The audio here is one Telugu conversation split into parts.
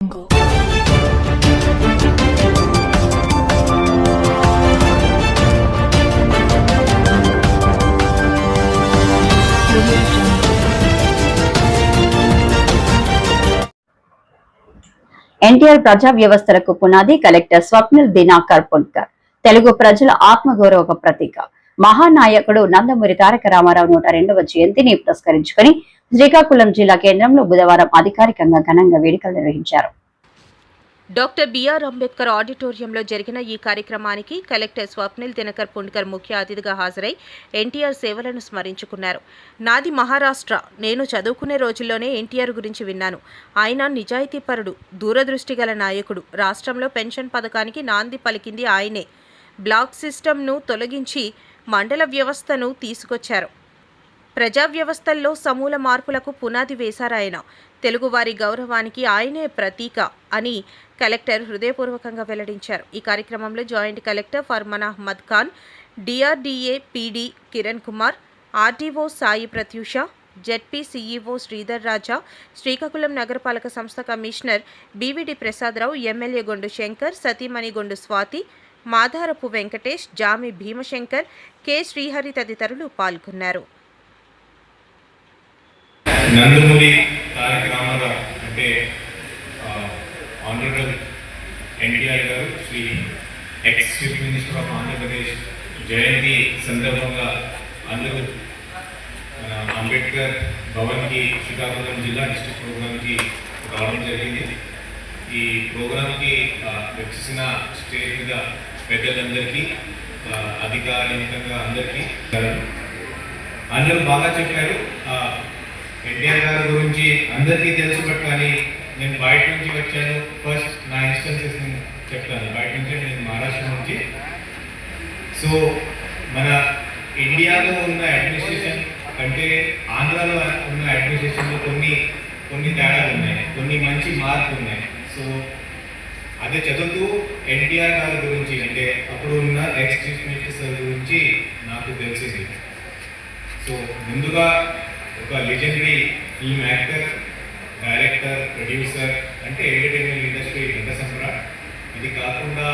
ఎన్టీఆర్ ప్రజా వ్యవస్థలకు పునాది కలెక్టర్ స్వప్నిల్ దినాకర్ పున్కర్ తెలుగు ప్రజల ఆత్మగౌరవ ప్రతీక. మహానాయకుడు నందమూరి తారక రామారావు నూట రెండవ జయంతిని పురస్కరించుకుని శ్రీకాకుళం జిల్లా కేంద్రంలో బుధవారం అధికారికంగా ఘనంగా వేడుకలు నిర్వహించారు. డాక్టర్ బిఆర్ అంబేద్కర్ ఆడిటోరియంలో జరిగిన ఈ కార్యక్రమానికి కలెక్టర్ స్వప్నిల్ దినకర్ పుండ్కర్ ముఖ్య అతిథిగా హాజరై ఎన్టీఆర్ సేవలను స్మరించుకున్నారు. నాది మహారాష్ట్ర. నేను చదువుకునే రోజుల్లోనే ఎన్టీఆర్ గురించి విన్నాను. ఆయన నిజాయితీపరుడు దూరదృష్టి గల నాయకుడు. రాష్ట్రంలో పెన్షన్ పథకానికి నాంది పలికింది ఆయనే. బ్లాక్ సిస్టమ్ను తొలగించి మండల వ్యవస్థను తీసుకొచ్చారు. ప్రజా వ్యవస్థల్లో సమూల మార్పులకు పునాది వేశారాయన తెలుగువారి గౌరవానికి ఆయనే ప్రతీక అని కలెక్టర్ హృదయపూర్వకంగా వెల్లడించారు. ఈ కార్యక్రమంలో joint collector Farman Ahmed Khan DRDA PD Kiran Kumar RDO Sai Pratyusha ZP CEO Sridhar Raja Srikakulam నగరపాలక సంస్థ commissioner BVD Prasadarao MLA Gondu Shankar సతీమణి గొండు స్వాతి మాధారపు వెంకటేష్ జామి భీమశంకర్ కె. శ్రీహరి తదితరులు పాల్గొన్నారు. నందమూరి తారక రామారావు అంటే honourable NTR garu Shri ex chief minister of Andhra Pradesh జయంతి సందర్భంగా అందరూ మన అంబేద్కర్ భవన్కి శ్రీకాకుళం జిల్లా డిస్ట్రిక్ట్ ప్రోగ్రామ్కి రావడం జరిగింది. ఈ ప్రోగ్రామ్కి ఆ, వచ్చేసిన స్టేజ్ మీద పెద్దలందరికీ అధికారికంగా అందరికీ అందరూ బాగా చెప్పారు. ఎన్టీఆర్ గారి గురించి అందరికీ తెలుసు బట్ కానీ నేను బయట నుంచి వచ్చాను. ఫస్ట్ నా ఇన్స్టెన్సెస్ నేను చెప్తాను. బయట నుంచి నేను మహారాష్ట్ర నుంచి. సో మన ఇండియాలో ఉన్న అడ్మినిస్ట్రేషన్ అంటే ఆంధ్రాలో ఉన్న అడ్మినిస్ట్రేషన్లో కొన్ని కొన్ని తేడాలు ఉన్నాయి. కొన్ని మంచి మార్పులు ఉన్నాయి. సో అదే చదువుతూ ఎన్టీఆర్ గారి గురించి అంటే అప్పుడు ఉన్న ఎక్స్ చీఫ్ మినిస్టర్ గురించి నాకు తెలిసింది. సో ముందుగా ఒక legendary film actor director producer అంటే ఎంటర్టైన్మెంట్ ఇండస్ట్రీ పెద్ద సమ్రాట్ ఇది కాకుండా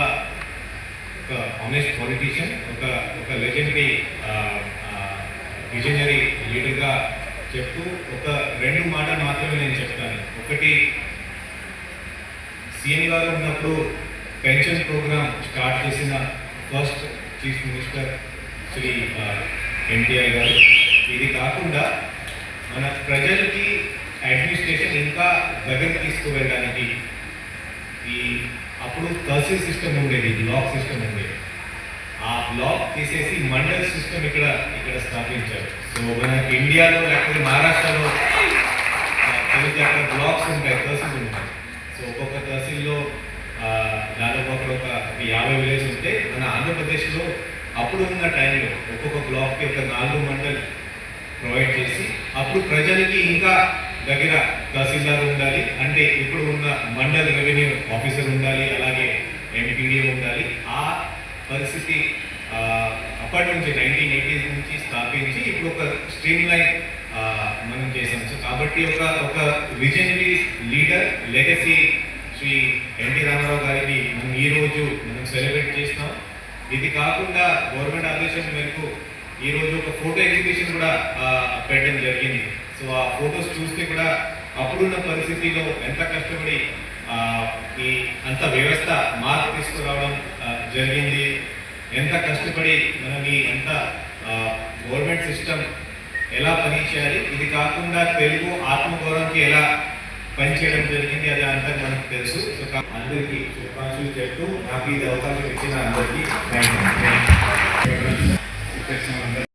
ఒక ఆనెస్ట్ పొలిటీషియన్ ఒక ఒక లెజెండరీ విజనరీ లీడర్గా చెప్తూ ఒక రెండు మాటలు మాత్రమే నేను చెప్తాను. ఒకటి సీఎం గారు ఉన్నప్పుడు పెన్షన్ ప్రోగ్రామ్ స్టార్ట్ చేసిన first chief minister Shri NTR garu. ఇది కాకుండా మన ప్రజలకి అడ్మినిస్ట్రేషన్ ఇంకా దగ్గర తీసుకువెళ్ళడానికి ఈ అప్పుడు తహసీల్ సిస్టమ్ ఉండేది బ్లాక్ సిస్టమ్ ఉండేది. ఆ బ్లాక్ తీసేసి మండల్ సిస్టమ్ ఇక్కడ ఇక్కడ స్థాపించారు. సో మనకి ఇండియాలో లేకపోతే మహారాష్ట్రలో బ్లాక్స్ ఉంటాయి తహసీల్ ఉంటాయి సో ఒక్కొక్క తహసీల్లో ఆ, దాదాపు అక్కడ ఒక ఒక యాభై విలేజ్ ఉంటే మన ఆంధ్రప్రదేశ్లో అప్పుడు ఉన్న టైంలో ఒక్కొక్క బ్లాక్కి ఒక నాలుగు మండలి ప్రొవైడ్ చేసి అప్పుడు ప్రజలకి ఇంకా దగ్గర తహసీల్దార్ ఉండాలి అంటే ఇప్పుడు ఉన్న మండల్ రెవెన్యూ ఆఫీసర్ ఉండాలి అలాగే ఎంపీడీఎం ఉండాలి. ఆ పరిస్థితి అప్పటి నుంచి నైన్టీన్ ఎయిటీస్ నుంచి స్థాపించి ఇప్పుడు ఒక స్ట్రీమ్ లైన్ మనం చేసాం సో కాబట్టి ఒక ఒక visionary leader legacy Shri NT Ramarao గారిని మనం ఈ రోజు మనం సెలబ్రేట్ చేస్తాం. ఇది కాకుండా గవర్నమెంట్ ఆదేశం మేరకు ఈ రోజు ఒక ఫోటో ఎగ్జిబిషన్ కూడా పెట్టడం జరిగింది. సో ఆ ఫొటోస్ చూస్తే కూడా అప్పుడున్న పరిస్థితిలో ఎంత కష్టపడి ఈ అంత వ్యవస్థ మార్పు తీసుకురావడం జరిగింది. ఎంత కష్టపడి మనం ఈ ఎంత గవర్నమెంట్ సిస్టమ్ ఎలా పనిచేయాలి? ఇది కాకుండా తెలుగు ఆత్మగౌరవంకి ఎలా పనిచేయడం జరిగింది అది అంతా మనకు తెలుసు. సో కా- అందరికీ శుభాకాంక్షలు చెప్తూ నాకు ఇది అవకాశం ఇచ్చిన అందరికీ థ్యాంక్ యూ.